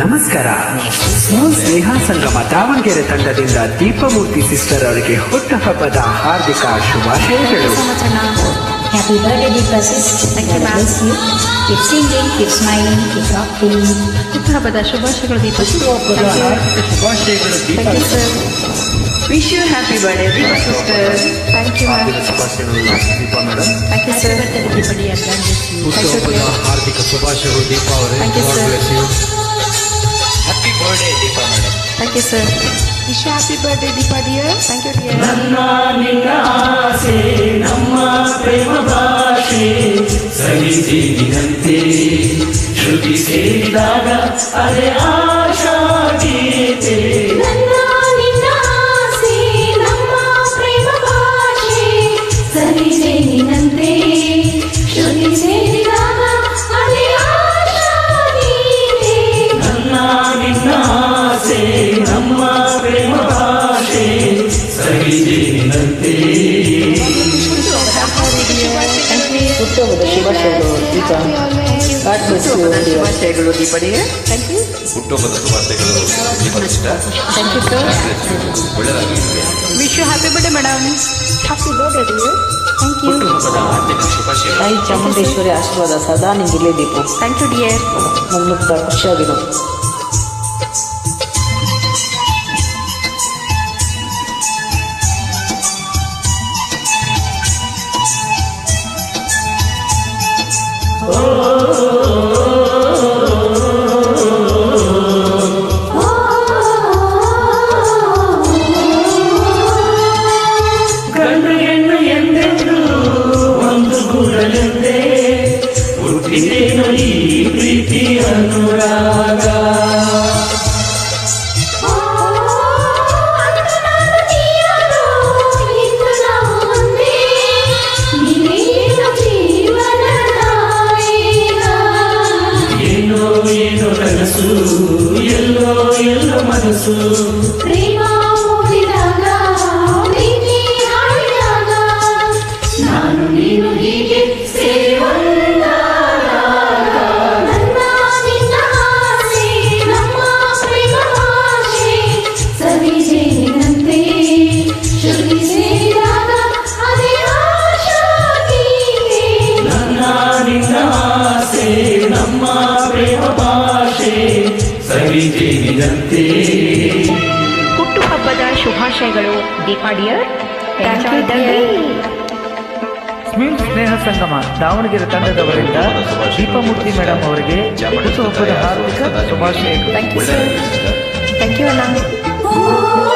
ನಮಸ್ಕಾರ. ಸ್ಮಾಲ್ ಸ್ನೇಹ ಸಂಗಮ ದಾವಣಗೆರೆ ತಂಡದಿಂದ ದೀಪಮೂರ್ತಿ ಸಿಸ್ಟರ್ ಅವರಿಗೆ ಹುಟ್ಟುಹಬ್ಬದ ಹಾರ್ದಿಕ ಶುಭಾಶಯಗಳು. Happy. Happy birthday, Deepa sis. Thank you, God ma'am. bless you. Keep singing, keep smiling, keep talking. ಹುಟ್ಟುಹಬ್ಬದ ಶುಭಾಶಯಗಳು ದೀಪ. ಶುಭಾಶಯಗಳು Deepa. Thank you sir wish you happy birthday Deepa sister thank you ma'am ಶುಭಾಶಯಗಳು Deepa madam thank you sir ಹುಟ್ಟುಹಬ್ಬದ ಹಾರ್ದಿಕ ಶುಭಾಶಯಗಳು ದೀಪ ಅವರೇ. Thank you you. happy birthday Deepa madam thank you sir wish happy birthday Deepa dear thank you dear ನನ್ನ ನಿನ್ನ ಆಸೆ ನಮ್ಮ ಪ್ರೇಮ ಭಾಷೆ ಸವಿಸಿದಂತೆ ಶ್ರುತಿ ಸೇರಿದಾಗ ಅರೆ ಆಶಾ ಗೀತೆ ನನ್ನ ನಿನ್ನ ಆಸೆ, ನಮ್ಮ ಪ್ರೇಮ ಭಾಷೆ, ಸರಿ ಸೇರಿದಂತೆ, ಶ್ರುತಿ ಸೇರಿದಾಗ ನಮ್ಮ ಪ್ರೇಮ ಭಾಷೆ ಸವಿಸಿದಂತೆ ಹುಟ್ಟುಹಬ್ಬದ ಶುಭಾಶಯಗಳು. ದೀಪ. ಶುಭಾಶಯಗಳು ದೀಪ dear. ಥ್ಯಾಂಕ್ ಯು ಹುಟ್ಟುಹಬ್ಬದ ಶುಭಾಶಯಗಳು wish you happy birthday madam happy birthday thank you ತಾಯಿ ಚಾಮುಂಡೇಶ್ವರಿ ಆಶೀರ್ವಾದ ಸದಾ ನಿಂಗಿರಲಿ ದೀಪು ಥ್ಯಾಂಕ್ ಯು ಡಿಯರ್ ಮುಗ್ಧ ಖುಷಿಯಾಗಿರು ವೇಗ. ಏನೋ ಏನೋ ಕನಸು ಎಲ್ಲೋ ಎಲ್ಲೋ ಮನಸ್ಸು ಪ್ರೇಮ ಮೂಡಿದಾಗ ಪ್ರೀತಿ ಹಾಡಿದಾಗ ನಾನು ನೀನು ಹೀಗೆ ಸವಿತೇನಿದಂತೆ ಹುಟ್ಟುಹಬ್ಬದ ಶುಭಾಶಯಗಳು ದೀಪಾಡಿಯರ್ ಸ್ಮಿಲ್ ಸ್ನೇಹ ಸಂಗಮ ದಾವಣಗೆರೆ ತಂಡದವರಿಂದ ದೀಪಮೂರ್ತಿ ಮೇಡಮ್ ಅವರಿಗೆ ಹುಟ್ಟುಹಬ್ಬದ ಹಾರ್ದಿಕ ಶುಭಾಶಯಗಳು. Thank you sir thank you